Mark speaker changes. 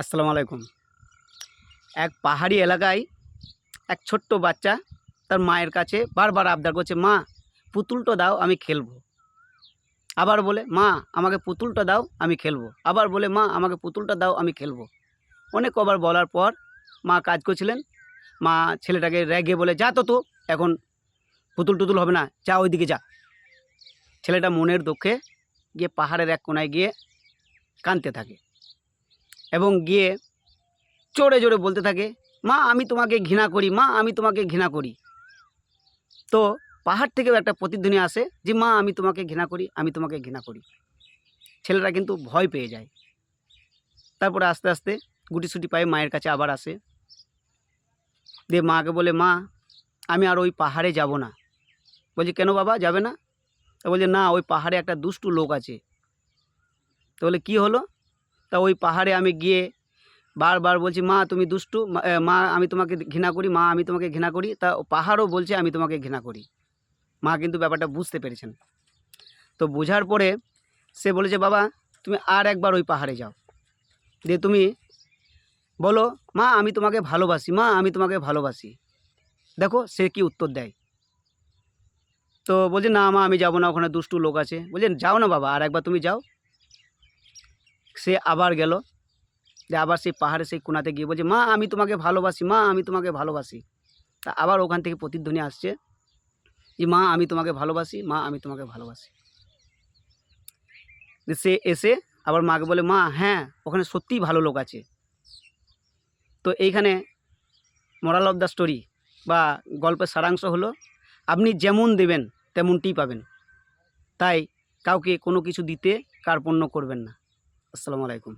Speaker 1: আসসালামু আলাইকুম। এক পাহাড়ি এলাকায় এক ছোট্ট বাচ্চা তার মায়ের কাছে বারবার আবদার করছে, মা, পুতুলটা দাও, আমি খেলব। আবার বলে, মা, আমাকে পুতুলটা দাও, আমি খেলব। আবার বলে, মা, আমাকে পুতুলটা দাও, আমি খেলব। অনেক কবার বলার পর মা কাজ করছিলেন। মা ছেলেটাকে রেগে বলে, যা তো তো, এখন পুতুল টুতুল হবে না, যা ওইদিকে যা। ছেলেটা মনের দুঃখে গিয়ে পাহাড়ের এক কোনায় গিয়ে কাঁদতে থাকে। এবং গিয়ে জোরে জোরে বলতে থাকে, মা, আমি তোমাকে ঘৃণা করি, মা, আমি তোমাকে ঘৃণা করি। তো পাহাড় থেকেও একটা প্রতিধ্বনি আসে যে, মা, আমি তোমাকে ঘৃণা করি, আমি তোমাকে ঘৃণা করি। ছেলেরা কিন্তু ভয় পেয়ে যায়। তারপরে আস্তে আস্তে গুটিসুটি পায়ে মায়ের কাছে আবার আসে। দিয়ে মাকে বলে, মা, আমি আর ওই পাহাড়ে যাব না। বলছে, কেন বাবা, যাবে না? তা বলছে, না, ওই পাহাড়ে একটা দুষ্টু লোক আছে। তো বলে, কী হলো? তা ওই পাহাড়ে আমি গিয়ে বারবার বলছি, মা, তুমি দুষ্টু, মা- আমি তোমাকে ঘৃণা করি, মা, আমি তোমাকে ঘৃণা করি। তা পাহাড়ও বলছে, আমি তোমাকে ঘৃণা করি। মা কিন্তু ব্যাপারটা বুঝতে পেরেছেন। তো বোঝার পরে সে বলেছে, বাবা, তুমি আর একবার ওই পাহাড়ে যাও। দিয়ে তুমি বলো, মা, আমি তোমাকে ভালোবাসি, মা, আমি তোমাকে ভালোবাসি। দেখো সে কি উত্তর দেয়। তো বলছে, না, মা, আমি যাব না, ওখানে দুষ্টু লোক আছে। বলছে, যাও না বাবা, আর একবার তুমি যাও। সে আবার গেল। যে আবার সেই পাহাড়ে, সেই কোনাতে গিয়ে বলছে, মা, আমি তোমাকে ভালোবাসি, মা, আমি তোমাকে ভালোবাসি। তা আবার ওখান থেকে প্রতিধ্বনি আসছে যে, মা, আমি তোমাকে ভালোবাসি, মা, আমি তোমাকে ভালোবাসি। সে এসে আবার মাকে বলে, মা হ্যাঁ ওখানে সত্যিই ভালো লোক আছে। তো এইখানে মোরাল অফ দ্য স্টোরি বা গল্পের সারাংশ হলো, আপনি যেমন দেবেন, তেমনটিই পাবেন। তাই কাউকে কোনো কিছু দিতে কার্পণ্য করবেন না। আসসালামু আলাইকুম।